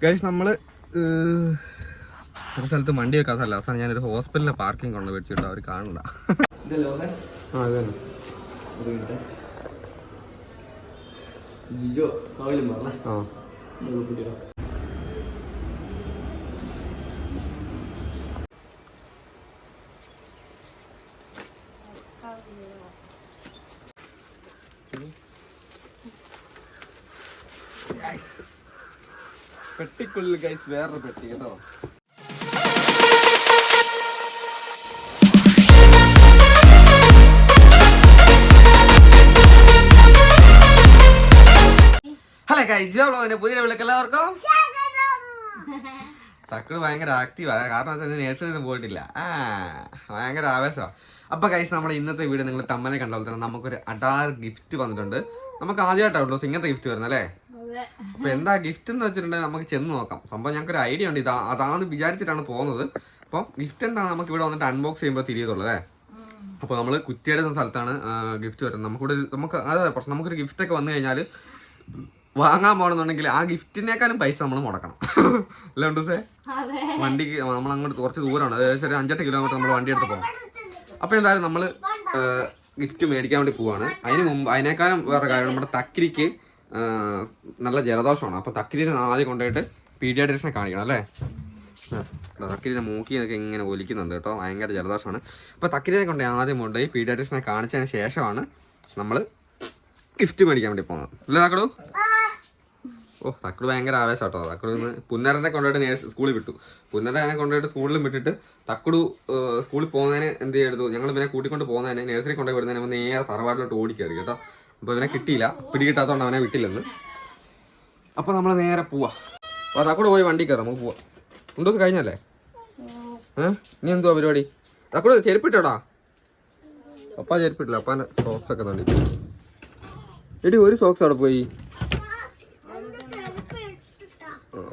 Guys നമ്മൾ ഒരു സ്ഥലത്ത് വണ്ടി വെക്കാൻ സ്ഥലം. അവസാനം ഞാനൊരു ഹോസ്പിറ്റലിലെ പാർക്കിംഗ് കൊണ്ട് വെച്ചിട്ട് അവർ കാണണ്ട Nice. ജിജോ ആ. പെട്ടിക്കുള്ളിൽ ഗൈസ് വേറൊരു പെട്ടി കേട്ടോ. ഹലോ ഗൈസ് അവളെ പുതിയ വിളിക്ക് തക്കൾ ഭയങ്കര ആക്റ്റീവാണ് കാരണം വെച്ചാൽ നേഴ്സറിയൊന്നും പോയിട്ടില്ല. ആ ഭയങ്കര ആവേശമാണ് അപ്പൊ ഗൈസ് നമ്മുടെ ഇന്നത്തെ വീഡിയോ നിങ്ങൾ തമ്മനെ കണ്ടാൽ തന്നെ നമുക്കൊരു അഡാർ ഗിഫ്റ്റ് വന്നിട്ടുണ്ട്. നമുക്ക് ആദ്യമായിട്ടാണല്ലോ ഇങ്ങനത്തെ ഗിഫ്റ്റ് വരുന്നത് അല്ലേ? അപ്പൊ എന്താ ഗിഫ്റ്റ് എന്ന് വെച്ചിട്ടുണ്ടെങ്കിൽ നമുക്ക് ചെന്ന് നോക്കാം. സംഭവം ഞങ്ങൾക്ക് ഒരു ഐഡിയ ഉണ്ട്. ഇതാ അതാന്ന് വിചാരിച്ചിട്ടാണ് പോകുന്നത്. അപ്പം ഗിഫ്റ്റ് എന്താണ്? നമുക്ക് ഇവിടെ വന്നിട്ട് അൺബോക്സ് ചെയ്യുമ്പോൾ തിരിയതുള്ളത് അപ്പൊ അപ്പോൾ നമ്മൾ കുറ്റിയുടെ സ്ഥലത്താണ് ഗിഫ്റ്റ് വരുന്നത്. നമുക്കിവിടെ നമുക്ക് അതെ പ്രശ്നം. നമുക്കൊരു ഗിഫ്റ്റ് ഒക്കെ വന്നു കഴിഞ്ഞാൽ വാങ്ങാൻ പോകണമെന്നുണ്ടെങ്കിൽ ആ ഗിഫ്റ്റിനേക്കാളും പൈസ നമ്മൾ മുടക്കണം. അല്ലേ ഉണ്ടൂസേ വണ്ടിക്ക് നമ്മൾ അങ്ങോട്ട് കുറച്ച് ദൂരമാണ് ഏകദേശം ഒരു അഞ്ചെട്ട് കിലോമീറ്റർ നമ്മൾ വണ്ടി എടുത്ത് പോകണം. അപ്പോൾ എന്തായാലും നമ്മൾ ഗിഫ്റ്റ് മേടിക്കാൻ വേണ്ടി പോവാണ്. അതിന് മുമ്പ് അതിനേക്കാളും വേറെ കാര്യം നമ്മുടെ തക്കിരിക്ക് നല്ല ജലദോഷമാണ്. അപ്പോൾ തക്കിരിനെ ആദ്യം കൊണ്ടുപോയിട്ട് പീഡിയാട്രിഷനെ കാണിക്കണം അല്ലേ? തക്കിരിനെ മൂക്കി എന്നൊക്കെ ഇങ്ങനെ ഒലിക്കുന്നുണ്ട് കേട്ടോ. ഭയങ്കര ജലദോഷമാണ്. അപ്പോൾ തക്കിരിനെ കൊണ്ട് ആദ്യം കൊണ്ടുപോയി പീഡിയാട്രിഷനെ കാണിച്ചതിന് ശേഷമാണ് നമ്മൾ ഗിഫ്റ്റ് മേടിക്കാൻ വേണ്ടി പോകുന്നത്. അല്ലേ തക്കടു? ഓ തക്കട് ഭയങ്കര ആവേശം കേട്ടോ. തക്കട് ഇന്ന് പുന്നരനെ കൊണ്ടുപോയിട്ട് നേഴ്സ് സ്കൂളിൽ വിട്ടു. പുന്നരനെ കൊണ്ടുപോയിട്ട് സ്കൂളിലും വിട്ടിട്ട് തക്കടു സ്കൂളിൽ പോകുന്നതിന് എന്ത് ചെയ്തു ഞങ്ങൾ പിന്നെ കൂട്ടിക്കൊണ്ട് പോകുന്നതിന് നേഴ്സറി കൊണ്ടുപോയി വിടുന്നതിന് നേരെ തറവാട്ടിലോട്ട് ഓടിക്കയറി കേട്ടോ. അപ്പോൾ ഇവനെ കിട്ടിയില്ല. പിടികിട്ടാത്തതുകൊണ്ട് അവനെ വിട്ടില്ലെന്ന്. അപ്പോൾ നമ്മൾ നേരെ പോവാ. തക്കട് പോയി വണ്ടി കയറാം നമുക്ക് പോവാം. രണ്ടു ദിവസം കഴിഞ്ഞല്ലേ? ഏഹ് ഇനി എന്തുവാ പരിപാടി? തക്കട് ചെരുപ്പിട്ടോടാ. അപ്പാ ചെരുപ്പിട്ടില്ല അപ്പാന്റെ സോക്സ് ഒക്കെ തണ്ടി എടി ഒരു സോക്സ് അവിടെ പോയി.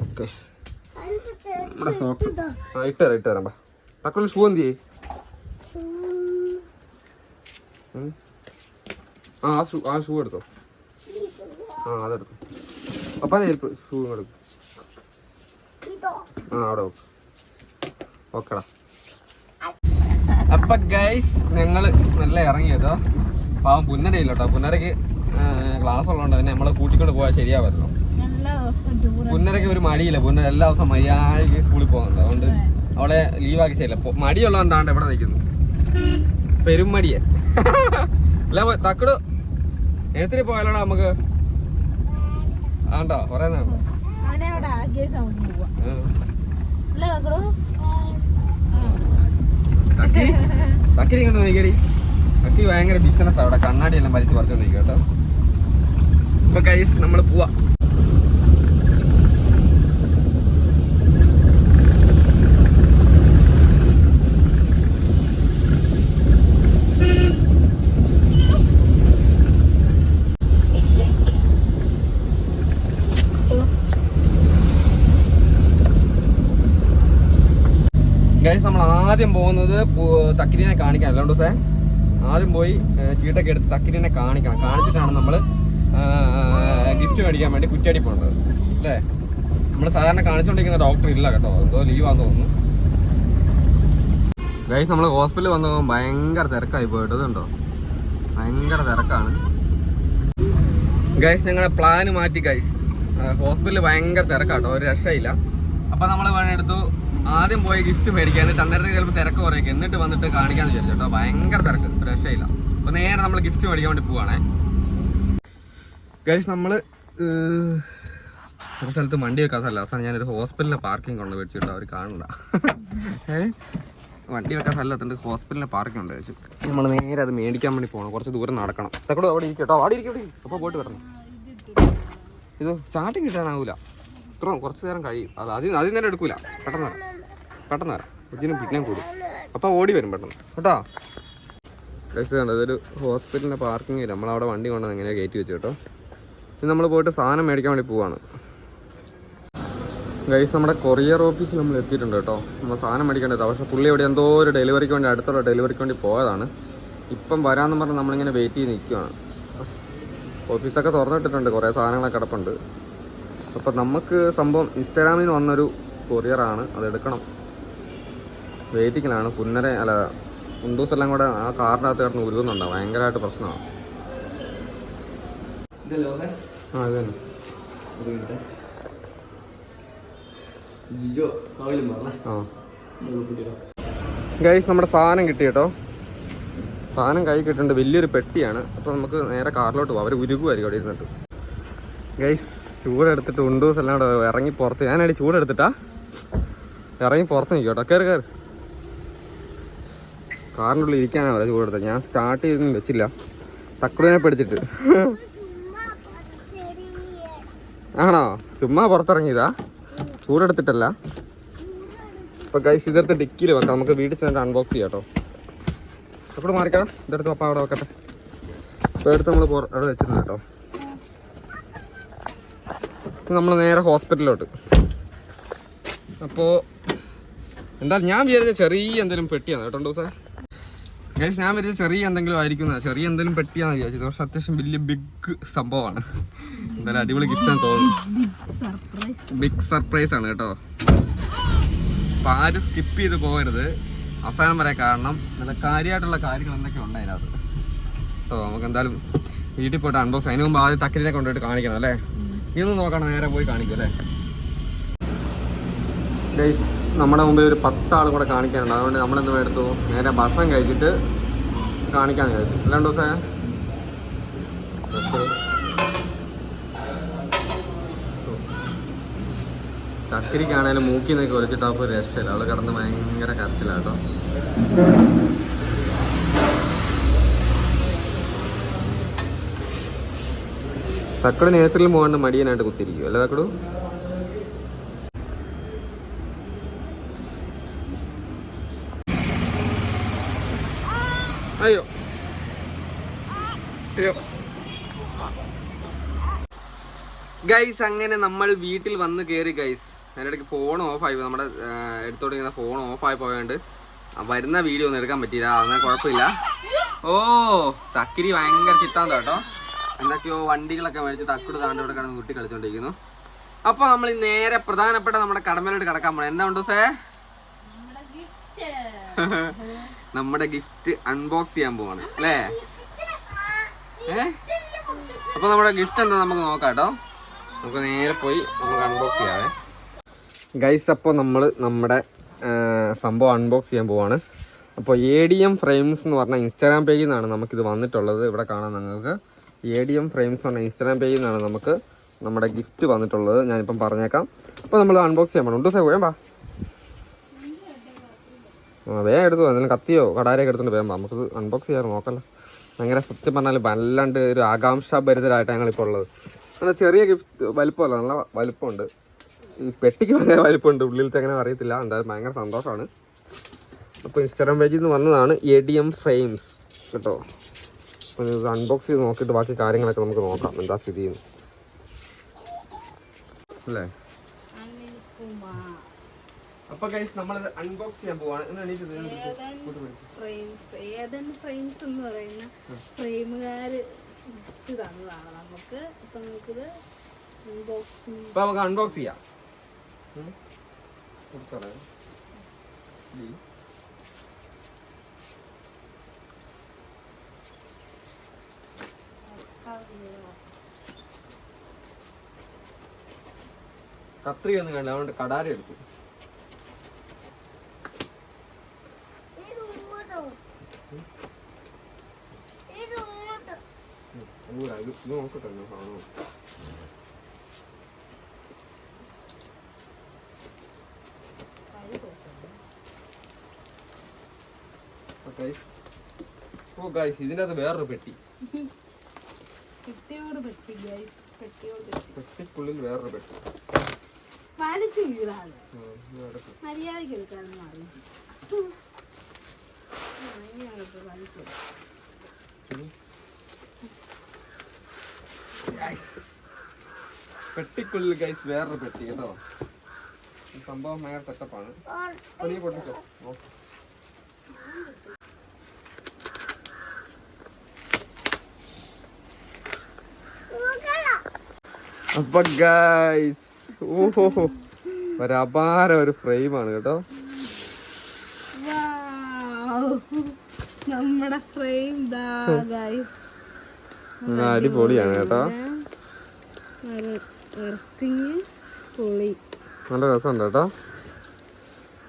ഓക്കെ. നമ്മുടെ സോക്സ് ആ ഇട്ടുതരാം ഇട്ടുതരാം ബാ തക്കുള്ള ഷൂ എന്ത് ചെയ്യേ ആ ഷൂ ആ ഷൂ എടുത്തോ? ആ അതെടുത്തു. ചെരുപ്പ് ഷൂ എടുക്കും. ആ അവിടെ ഓക്കെടാ അപ്പൊ ഗൈസ് ഞങ്ങൾ നല്ല ഇറങ്ങിയതോ. കേട്ടോ പാവം പുന്നരയില്ല കേട്ടോ പുന്നരക്ക് ക്ലാസ് ഉള്ളതുകൊണ്ട് പിന്നെ നമ്മളെ കൂട്ടിക്കൊണ്ട് പോയാൽ ശരിയാവുമല്ലോ പുന്നരക്ക് ഒരു മടിയില്ല. പുന്നര എല്ലാ ദിവസവും മര്യാദയ്ക്ക് സ്കൂളിൽ പോകുന്നുണ്ട് അതുകൊണ്ട് അവളെ ലീവാക്കി ശരിയല്ല മടിയുള്ളതുകൊണ്ടാണ് ഇവിടെ നിൽക്കുന്നു പെരുമടിയെ. അല്ല തക്കടു. എഴുത്തിരി പോയാലോടാ നമുക്ക്? ആണ്ടോ പറയുന്ന. തക്കിരി ഇങ്ങോട്ട് നോക്കിയടി. തക്കി ഭയങ്കര ബിസിനസ് അവിടെ. കണ്ണാടി എല്ലാം വലിച്ചു പറിച്ചോണ്ടിരിക്കും കേട്ടോ. ഇപ്പൊ കൈസ് നമ്മൾ പോവാ. ഗൈസ് നമ്മൾ ആദ്യം പോകുന്നത് തക്കിരിനെ കാണിക്കാൻ. അല്ലാണ്ട് ദിവസേ ആദ്യം പോയി ചീട്ടൊക്കെ എടുത്ത് തക്കിരിനെ കാണിക്കണം. കാണിച്ചിട്ടാണ് നമ്മൾ ഗിഫ്റ്റ് മേടിക്കാൻ വേണ്ടി കുറ്റിയാടി പോകേണ്ടത് അല്ലേ? നമ്മൾ സാധാരണ കാണിച്ചുകൊണ്ടിരിക്കുന്ന ഡോക്ടർ ഇല്ല കേട്ടോ. എന്തോ ലീവാന്ന് തോന്നുന്നു. ഗൈസ് നമ്മൾ ഹോസ്പിറ്റലിൽ വന്ന ഭയങ്കര തിരക്കായി പോയിട്ട് ഉണ്ടോ ഭയങ്കര തിരക്കാണ്. ഗൈസ് ഞങ്ങളുടെ പ്ലാന് മാറ്റി ഗൈസ് ഹോസ്പിറ്റലിൽ ഭയങ്കര തിരക്കാട്ടോ. ഒരു രക്ഷയില്ല. അപ്പം നമ്മൾ എടുത്തു ആദ്യം പോയി ഗിഫ്റ്റ് മേടിക്കാൻ എന്നിട്ട് ചിലപ്പോൾ തിരക്ക് കുറയൊക്കെ. എന്നിട്ട് വന്നിട്ട് കാണിക്കാന്ന് വിചാരിച്ചു കേട്ടോ. ഭയങ്കര തിരക്ക്. രക്ഷയില്ല അപ്പൊ നേരെ നമ്മൾ ഗിഫ്റ്റ് മേടിക്കാൻ വേണ്ടി പോവാണേ. ഗൈസ് നമ്മൾ ഒരു സ്ഥലത്ത് വണ്ടി വെക്കാൻ സ്ഥലമില്ല അവസാനം ഞാനൊരു ഹോസ്പിറ്റലിലെ പാർക്കിംഗ് കൊണ്ട് വെച്ചിട്ട് അവർ കാണണ്ട വണ്ടി വെക്കാൻ സ്ഥലത്തുണ്ട് ഹോസ്പിറ്റലിലെ പാർക്കിംഗ് ഉണ്ട് വെച്ചു നമ്മൾ നേരെ അത് മേടിക്കാൻ വേണ്ടി പോകണം കുറച്ച് ദൂരം നടക്കണം. തക്കടോ അവിടെ ഇരിക്കട്ടോ അവിടെ ഇരിക്കട്ടെ അപ്പോൾ പോയിട്ട് വരണം. ഇത് സ്റ്റാർട്ടിങ് കിട്ടാനാവൂല. ഇത്ര കുറച്ച് നേരം കഴിയും. അത് അതിന് അതിന് നേരം എടുക്കൂല. പെട്ടെന്ന് പെട്ടെന്ന് വരാം. ഇതിനും പിന്നെയും കൂടും. അപ്പോൾ ഓടി വരും പെട്ടെന്ന്. കേട്ടോ? ഗൈസ് കണ്ടോ ഇതൊരു ഹോസ്പിറ്റലിന്റെ പാർക്കിംഗ് ഇല്ല നമ്മളവിടെ വണ്ടി കൊണ്ടു എങ്ങനെയാണ് കയറ്റി വെച്ചു കേട്ടോ. ഇനി നമ്മൾ പോയിട്ട് സാധനം മേടിക്കാൻ വേണ്ടി പോവാണ്. ഗൈസ് നമ്മുടെ കൊറിയർ ഓഫീസിൽ നമ്മൾ എത്തിയിട്ടുണ്ട് കേട്ടോ. നമ്മൾ സാധനം മേടിക്കേണ്ടത് പക്ഷേ പുള്ളി ഇവിടെ എന്തോ ഒരു ഡെലിവറിക്ക് വേണ്ടി അടുത്തുള്ള ഡെലിവറിക്ക് വേണ്ടി പോയതാണ്. ഇപ്പം വരാമെന്ന് പറഞ്ഞ് നമ്മളിങ്ങനെ വെയിറ്റ് ചെയ്ത് നിൽക്കുകയാണ് ഓഫീസൊക്കെ തുറന്നിട്ടിട്ടുണ്ട്. കുറേ സാധനങ്ങളൊക്കെ കിടപ്പുണ്ട്. അപ്പം നമുക്ക് സംഭവം ഇൻസ്റ്റാഗ്രാമിൽ നിന്ന് വന്നൊരു കൊറിയറാണ്. അത് എടുക്കണം. വെയിറ്റിങ്ങിലാണ് കുന്നര അല്ല ഉണ്ടൂസ് എല്ലാം കൂടെ ആ കാറിനകത്ത് കിടന്ന് ഉരുകുന്നുണ്ടോ? ഭയങ്കരമായിട്ട് പ്രശ്നമാണ് ആ തന്നെ. ഗൈസ് നമ്മുടെ സാധനം കിട്ടി കേട്ടോ. സാധനം കൈ കിട്ടുന്നുണ്ട് വലിയൊരു പെട്ടിയാണ്. അപ്പോൾ നമുക്ക് നേരെ കാറിലോട്ട് പോകാം അവർ ഉരുകുമായിരിക്കും അവിടെ ഇരുന്നിട്ട്. ഗൈസ് ചൂടെടുത്തിട്ട് ഉണ്ടൂസ് എല്ലാം കൂടെ ഇറങ്ങി പുറത്ത്. ഞാനടി ചൂടെടുത്തിട്ടാ. ഇറങ്ങി പുറത്ത് നിൽക്കും കേട്ടോ. കയറി കയറി കാറിന്റെ ഉള്ളിൽ ഇരിക്കാനാണ് അവരെ ചൂടെടുത്തത് ഞാൻ സ്റ്റാർട്ട് ചെയ്തൊന്നും വെച്ചില്ല. തക്കുളിനെ പിടിച്ചിട്ട്. ആണോ? ചുമ്മാ പുറത്തിറങ്ങിയതാ? ചൂടെടുത്തിട്ടല്ല? ഇപ്പൊ കൈ ഇതെടുത്ത് ഡിക്കിയിൽ വെക്കാം. നമുക്ക് വീട്ടിൽ ചെന്നിട്ട് അൺബോക്സ് ചെയ്യാം കേട്ടോ. തക്കുട് മാറിക്കണം ഇതെടുത്ത് പപ്പ അവിടെ വെക്കട്ടെ. ഇപ്പോൾ എടുത്ത് നമ്മൾ അവിടെ വെച്ചിരുന്നു കേട്ടോ. നമ്മൾ നേരെ ഹോസ്പിറ്റലിലോട്ട്. അപ്പോ എന്താ ഞാൻ വിചാരിച്ച ചെറിയ എന്തെങ്കിലും പെട്ടിയാണ് കേട്ടോ ദിവസം. ഗൈസ് ഞാൻ വിചാരിച്ച ചെറിയ എന്തെങ്കിലും ആയിരിക്കും ചെറിയ എന്തെങ്കിലും പെട്ടിയാന്ന് വിചാരിച്ചത്. പക്ഷെ അത്യാവശ്യം വലിയ ബിഗ് സംഭവമാണ്. എന്തായാലും അടിപൊളി ഗിഫ്റ്റ് തോന്നുന്നു. ബിഗ് സർപ്രൈസ് ആണ് കേട്ടോ. അപ്പൊ ആരും സ്കിപ്പ് ചെയ്ത് പോകരുത്. അവസാനം വരെ കാണണം. നല്ല കാര്യമായിട്ടുള്ള കാര്യങ്ങൾ എന്തൊക്കെ ഉണ്ട് അതിനകത്ത്. കേട്ടോ നമുക്ക് എന്തായാലും വീട്ടിൽ പോയിട്ട് അൺബോക്സ് അതിന് മുമ്പ് ആദ്യം തക്കിനെ കൊണ്ടുപോയിട്ട് കാണിക്കണം അല്ലേ? ഇന്ന് നോക്കണം നേരെ പോയി കാണിക്കും അല്ലേ? നമ്മുടെ മുമ്പിൽ ഒരു പത്താൾ കൂടെ കാണിക്കാനുണ്ട്. അതുകൊണ്ട് നമ്മളെന്ത് എടുത്തു? നേരെ ഭക്ഷണം കഴിച്ചിട്ട് കാണിക്കാൻ കഴിച്ചു അല്ലാണ്ട് ദിവസം കക്കരിക്കാണേലും മൂക്കി നിന്നൊക്കെ ഒലിച്ചിട്ട് അപ്പോൾ ഒരു രക്ഷയില്ല. അവൾ കിടന്ന് ഭയങ്കര കരച്ചിലാട്ടോ തക്കട് നേഴ്സറിൽ പോകാണ്ട് മടിയനായിട്ട് കുത്തിയിരിക്കും അല്ലേ തക്കടു അയ്യോ. അയ്യോ. ഗൈസ് അങ്ങനെ നമ്മൾ വീട്ടിൽ വന്ന് കയറി ഗൈസ് അതിനിടയ്ക്ക് ഫോൺ ഓഫ് ആയി. പോയി. നമ്മുടെ എടുത്തോട്ട് ഇങ്ങനെ ഫോൺ ഓഫ് ആയി പോയോണ്ട്. വരുന്ന വീഡിയോ ഒന്നും എടുക്കാൻ പറ്റിയില്ല. അതൊന്നും കുഴപ്പമില്ല. ഓ തക്കിരി ഭയങ്കര ചിത്താന്ത കേട്ടോ. എന്തൊക്കെയോ വണ്ടികളൊക്കെ മേടിച്ച് തക്കുട് താണ്ട് ഇവിടെ കിടന്ന് കുട്ടി കളിച്ചോണ്ടിരിക്കുന്നു. അപ്പൊ നമ്മൾ നേരെ പ്രധാനപ്പെട്ട നമ്മുടെ കടമയിലോട്ട് കിടക്കാൻ പോണേ. എന്താ ഉണ്ടോ സേ നമ്മുടെ ഗിഫ്റ്റ് അൺബോക്സ് ചെയ്യാൻ പോവാണ്. അല്ലേ? ഏ? അപ്പൊ നമ്മുടെ ഗിഫ്റ്റ് എന്താ നമുക്ക് നോക്കാം കേട്ടോ. നമുക്ക് നേരെ പോയി നമുക്ക് അൺബോക്സ് ചെയ്യാവേ. ഗൈസ് അപ്പോൾ നമ്മൾ നമ്മുടെ സംഭവം അൺബോക്സ് ചെയ്യാൻ പോവാണ്. അപ്പോൾ എ ഡി എം ഫ്രെയിംസ് എന്ന് പറഞ്ഞ ഇൻസ്റ്റാഗ്രാം പേജിൽ നിന്നാണ് നമുക്കിത് വന്നിട്ടുള്ളത്. ഇവിടെ കാണാം നിങ്ങൾക്ക്. എ ഡി എം ഫ്രെയിംസ് പറഞ്ഞാൽ ഇൻസ്റ്റാഗ്രാം പേജിൽ നിന്നാണ് നമുക്ക് നമ്മുടെ ഗിഫ്റ്റ് വന്നിട്ടുള്ളത്. ഞാനിപ്പം പറഞ്ഞേക്കാം. അപ്പോൾ നമ്മൾ അൺബോക്സ് ചെയ്യാൻ പോകണം ഉണ്ടോ സേ വാ. ആ വേഗം എടുത്തു. എന്തെങ്കിലും കത്തിയോ? കടാരയൊക്കെ എടുത്തോണ്ട് വേഗം നമുക്ക് അൺബോക്സ് ചെയ്യാറ് നോക്കല്ലോ. ഭയങ്കര സത്യം പറഞ്ഞാൽ വല്ലാണ്ട് ഒരു ആകാംക്ഷാഭരിതരായിട്ടാണ് ഞങ്ങളിപ്പോൾ ഉള്ളത്. എന്നാൽ ചെറിയ ഗിഫ്റ്റ് വലിപ്പമല്ല. നല്ല വലിപ്പമുണ്ട്. ഈ പെട്ടിക്ക് ഭയങ്കര വലിപ്പമുണ്ട്. ഉള്ളിലത്തെ എങ്ങനെ അറിയത്തില്ല. എന്തായാലും ഭയങ്കര സന്തോഷമാണ്. അപ്പോൾ ഇൻസ്റ്റാഗ്രാം പേജിൽ നിന്ന് വന്നതാണ് എ ഡി എം ഫ്രെയിംസ് കേട്ടോ. അപ്പോൾ ഇത് അൺബോക്സ് ചെയ്ത് നോക്കിയിട്ട് ബാക്കി കാര്യങ്ങളൊക്കെ നമുക്ക് നോക്കാം. എന്താ സ്ഥിതി അല്ലേ? അപ്പൊ ഗൈസ് നമ്മൾ അൺബോക്സ് ചെയ്യാൻ പോവാണ്. ഏതൻ ഫ്രെയിംസ് എന്ന് പറയുന്ന ഫ്രെയിമുകാര് ഇത് തന്നതാണ് നമുക്ക്. നമുക്കിത് അൺബോക്സ് ചെയ്യാം. കത്രി കൊടുത്തോളാം. ഡി. കത്രിക ഒന്നും കണ്ടില്ല. അതുകൊണ്ട് കടാര എടുത്തു. ഇത് ഇത് നോക്കട്ടെ ഒന്ന് കാണുമോ ഓ ഗൈസ് ഇതിനകത്ത് വേറൊരു പെട്ടി പെട്ടിയോട് പെട്ടി ഗൈസ് പെട്ടിയോട് പെട്ടി പെട്ടിക്കുള്ളിൽ വേറൊരു പെട്ടി വലിച്ചു വീഴാതെ മര്യാദ ഇത് എടുക്ക്. പെട്ടിക്കുള്ളിൽ ഗൈസ് വേറൊരു പെട്ടി കേട്ടോ. സംഭവം ഭയങ്കര സെറ്റപ്പാണ് നീ പൊട്ടിച്ചോ? ഓ. അപ്പൊ ഗൈസ് ഓഹോ ഒരു അപാര ഒരു ഫ്രെയിമാണ് കേട്ടോ. നമ്മുടെ ഫ്രെയിം അടിപൊളിയാണ് കേട്ടോ. പൊളി. നല്ല രസമുണ്ട് കേട്ടോ.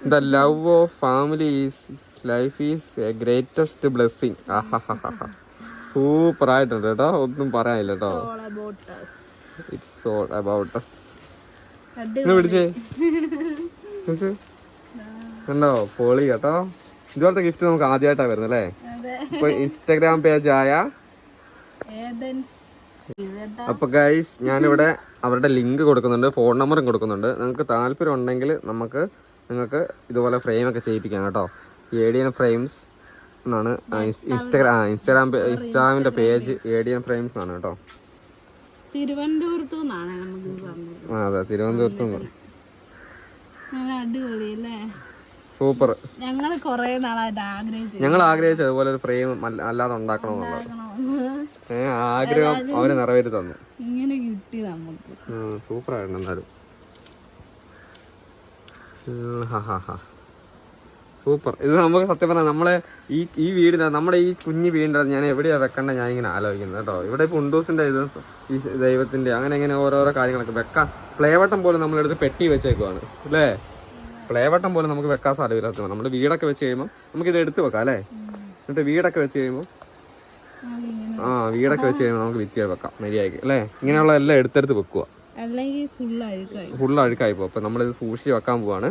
The love of family is life is a greatest blessing. Super ആയിട്ടുണ്ട് കേട്ടോ. ഒന്നും പറയാനില്ല കേട്ടോ. ഇറ്റ്സ് ഓൾ അബൌട്ട് അസ് പിടിച്ചേ. കണ്ടോ? പൊളി കേട്ടോ. ഇതുപോലത്തെ ഗിഫ്റ്റ് നമുക്ക് ആദ്യമായിട്ടാണ് വരുന്നത് അല്ലേ? ഇപ്പൊ ഇൻസ്റ്റാഗ്രാം പേജ് ആയ അപ്പൊ ഗൈസ് ഞാനിവിടെ അവരുടെ ലിങ്ക് കൊടുക്കുന്നുണ്ട് ഫോൺ നമ്പറും കൊടുക്കുന്നുണ്ട്. നിങ്ങൾക്ക് താല്പര്യം ഉണ്ടെങ്കിൽ നമുക്ക് നിങ്ങൾക്ക് ഇതുപോലെ ഫ്രെയിം ഒക്കെ ചെയ്യിപ്പിക്കാം കേട്ടോ. എ ഡി എൻ ഫ്രെയിംസ് എന്നാണ് Instagram Instagram ഇൻസ്റ്റാഗ്രാമിന്റെ page A D N frames ആണ് കേട്ടോ. തിരുവനന്തപുരത്തു നിന്നാണ് നമുക്ക് അതെ തിരുവനന്തപുരത്തു നിന്ന് അടിപൊളി അല്ലേ? സൂപ്പർ. ഞങ്ങൾ കൊറേ നാളായിട്ട് ആഗ്രഹിച്ചു ഞങ്ങൾ ആഗ്രഹിച്ച അതുപോലെ ഒരു ഫ്രെയിം അല്ലാതെ ഉണ്ടാക്കണമെന്നുള്ളത്. ഏഹ് ആഗ്രഹം അവർ നിറവേറ്റി തന്നു. ഇങ്ങനെ കിട്ടി നമുക്ക്. സൂപ്പർ ആയിരുന്നു എന്നാലും സൂപ്പർ ഇത് നമുക്ക് സത്യം പറഞ്ഞാൽ നമ്മളെ ഈ ഈ വീടിന് നമ്മുടെ ഈ കുഞ്ഞു വീടിന്റെ ഞാൻ എവിടെയാണ് വെക്കേണ്ടത് ഞാൻ ഇങ്ങനെ ആലോചിക്കുന്നത് കേട്ടോ. ഇവിടെ ഇപ്പോൾ ഉണ്ടൂസിന്റെ ഇത് ഈ ദൈവത്തിന്റെ അങ്ങനെ ഇങ്ങനെ ഓരോരോ കാര്യങ്ങളൊക്കെ വെക്കാൻ പ്ലേവട്ടം പോലും നമ്മളെടുത്ത് പെട്ടി വെച്ചേക്കുവാണ്. അല്ലേ? പ്ലേവട്ടം പോലും നമുക്ക് വെക്കാൻ സാധ്യത നമ്മൾ വീടൊക്കെ വെച്ച് കഴിയുമ്പോൾ നമുക്ക് ഇത് എടുത്ത് വെക്കാം അല്ലേ? എന്നിട്ട് വീടൊക്കെ വെച്ച് കഴിയുമ്പോൾ ആ വീടൊക്കെ വെച്ച് കഴിയുമ്പോൾ നമുക്ക് വിത്തിയ വെക്കാം മര്യാദയ്ക്ക് അല്ലേ? ഇങ്ങനെയുള്ള എല്ലാം എടുത്തെടുത്ത് വെക്കുക. ഫുൾ ഫുള്ള് അഴുക്കായി. ഫുള്ള് അഴുക്കായി പോകും. അപ്പം നമ്മളിത് സൂക്ഷിച്ച് വെക്കാൻ പോവാണ്.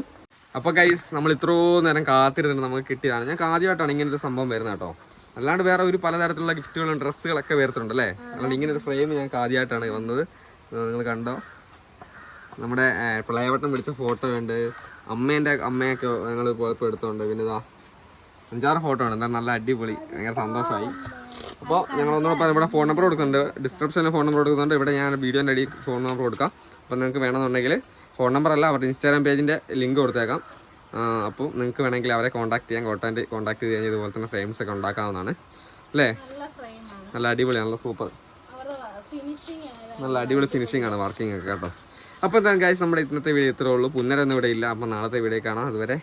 അപ്പൊ ഗൈസ് നമ്മൾ ഇത്രയോ നേരം കാത്തിരുന്നിട്ട് നമുക്ക് കിട്ടിയതാണ്. ഞങ്ങൾക്ക് ആദ്യമായിട്ടാണ് ഇങ്ങനെ ഒരു സംഭവം വരുന്നത് കേട്ടോ. അല്ലാണ്ട് വേറെ ഒരു പലതരത്തിലുള്ള ഗിഫ്റ്റുകളും ഡ്രസ്സുകളൊക്കെ വരുത്തുന്നുണ്ട് അല്ലേ? അല്ലാണ്ട് ഇങ്ങനെ ഒരു ഫ്രെയിം ഞങ്ങൾക്ക് ആദ്യമായിട്ടാണ് വന്നത്. നിങ്ങൾ കണ്ടോ? നമ്മുടെ പ്ലേവട്ടം പിടിച്ച ഫോട്ടോ ഉണ്ട് അമ്മേന്റെ അമ്മയൊക്കെ ഞങ്ങൾ പോയപ്പോൾ എടുത്തോണ്ട് പിന്നെ ഇതാ അഞ്ചാറ് ഫോട്ടോ ആണ്. എന്താ നല്ല അടിപൊളി. ഭയങ്കര സന്തോഷമായി അപ്പോൾ ഞങ്ങൾ ഒന്നുകൂടെ പറയാം ഇവിടെ ഫോൺ നമ്പർ കൊടുക്കുന്നുണ്ട്. ഡിസ്ക്രിപ്ഷനിൽ ഫോൺ നമ്പർ കൊടുക്കുന്നുണ്ട്. ഇവിടെ ഞാൻ വീഡിയോന്റെ അടി ഫോൺ നമ്പർ കൊടുക്കാം. അപ്പോൾ നിങ്ങൾക്ക് വേണമെന്നുണ്ടെങ്കിൽ ഫോൺ നമ്പർ അല്ല അവരുടെ ഇൻസ്റ്റാഗ്രാം പേജിന്റെ ലിങ്ക് കൊടുത്തേക്കാം. അപ്പോൾ നിങ്ങൾക്ക് വേണമെങ്കിൽ അവരെ കോൺടാക്ട് ചെയ്യാൻ കോൺടാക്ട് കോൺടാക്ട് ചെയ്ത് കഴിഞ്ഞാൽ ഇതുപോലെ തന്നെ ഫ്രെയിംസ് ഒക്കെ ഉണ്ടാക്കാവുന്നതാണ്. അല്ലേ? നല്ല അടിപൊളി നല്ല സൂപ്പർ നല്ല അടിപൊളി ഫിനിഷിംഗ് ആണ് വർക്കിംഗ് ഒക്കെ കേട്ടോ. അപ്പോൾ എന്താണ് ഗായ്സ് നമ്മുടെ ഇന്നത്തെ വീഡിയോ ഇത്രേ ഉള്ളൂ. പുന്നരൊന്നും ഇവിടെ ഇല്ല. അപ്പോൾ നാളത്തെ വീഡിയോ കാണാം. അതുവരെ